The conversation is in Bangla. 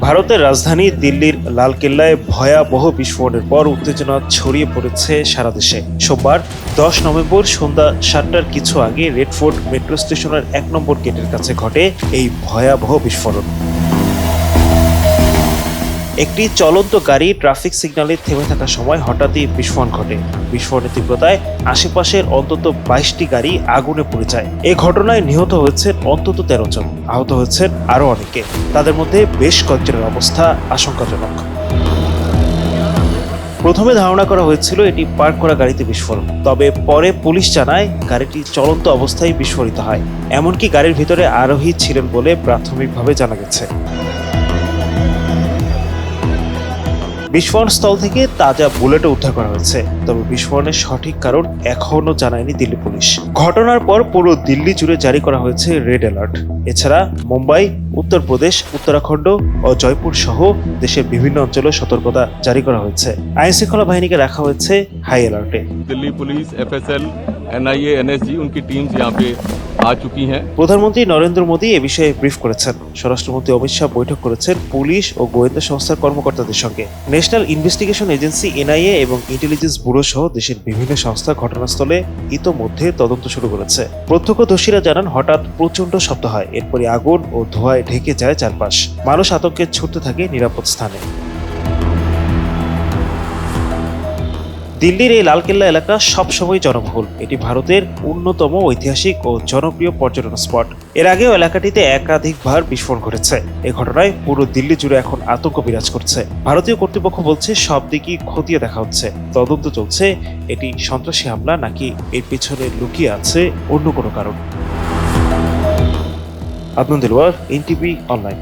ভারতের রাজধানী দিল্লির লালকেল্লায় ভয়াবহ বিস্ফোরণের পর উত্তেজনা ছড়িয়ে পড়েছে সারা দেশে। সোমবার দশ নভেম্বর সন্ধ্যা সাতটার কিছু আগে রেডফোর্ট মেট্রো স্টেশনের এক নম্বর গেটের কাছে ঘটে এই ভয়াবহ বিস্ফোরণ। একটি চলন্ত গাড়ি ট্রাফিক সিগন্যালে থেমে থাকার সময় হঠাৎই বিস্ফোরণ ঘটে। বিস্ফোরণের তীব্রতায় আশেপাশের অন্তত বাইশটি গাড়ি আগুনে পড়ে যায়। এ ঘটনায় নিহত হয়েছেন অন্তত তেরো জন। আহত হয়েছেন আরও অনেকে। তাদের মধ্যে বেশ কয়েকজনের অবস্থা আশঙ্কাজনক। প্রথমে ধারণা করা হয়েছিল এটি পার্ক করা গাড়িতে বিস্ফোরণ। তবে পরে পুলিশ জানায় গাড়িটি চলন্ত অবস্থায় বিস্ফোরিত হয়। এমনকি গাড়ির ভিতরে আরোহী ছিলেন বলে প্রাথমিকভাবে জানা গেছে। বিস্ফোরণ স্থল থেকে তাজা বুলেটও উদ্ধার করা হয়েছে তবে বিস্ফোরণের সঠিক কারণ এখনও জানায়নি দিল্লি পুলিশ ঘটনার পর পুরো দিল্লি জুড়ে জারি করা হয়েছে রেড অ্যালার্ট এছাড়া মুম্বাই উত্তরপ্রদেশ উত্তরাখণ্ড ও জয়পুর সহ দেশের বিভিন্ন অঞ্চলে সতর্কতা জারি করা হয়েছে আইন শৃঙ্খলা বাহিনীকে রাখা হয়েছে high অ্যালার্টে Delhi police FSL NIA NSG उनकी टीम्स यहाँ पे आ चुकी हैं প্রধানমন্ত্রী নরেন্দ্র মোদী এ বিষয়ে ব্রিফ করেছেন স্বরাষ্ট্রমন্ত্রী অমিত শাহ বৈঠক করেছেন পুলিশ ও গোয়েন্দা সংস্থার কর্মকর্তাদের সঙ্গে ন্যাশনাল ইনভেস্টিগেশন এজেন্সি এনআইএ এবং ইন্টেলিজেন্স ব্যুরো সহ দেশের বিভিন্ন সংস্থা ঘটনাস্থলে ইতোমধ্যে তদন্ত শুরু করেছে প্রত্যক্ষদর্শীরা জানান হঠাৎ প্রচন্ড শব্দ হয় এরপরই আগুন ও ধোঁয়ায় ঢেকে যায় চারপাশ মানুষ আতঙ্কে ছুটতে থাকে নিরাপদ স্থানে দিল্লির এই লালকেল্লা এলাকা সবসময় জনবহুল। এটি ভারতের অন্যতম ঐতিহাসিক ও জনপ্রিয় পর্যটন স্পট। এর আগেও এলাকাটিতে একাধিকবার বিস্ফোরণ ঘটেছে। এ ঘটনায় পুরো দিল্লি জুড়ে এখন আতঙ্ক বিরাজ করছে। ভারতীয় কর্তৃপক্ষ বলছে, সব দিকই খতিয়ে দেখা হচ্ছে। তদন্ত চলছে, এটি সন্ত্রাসী হামলা নাকি এর পিছনে লুকিয়ে আছে অন্য কোনো কারণ? Adnan Dilwar NTV online.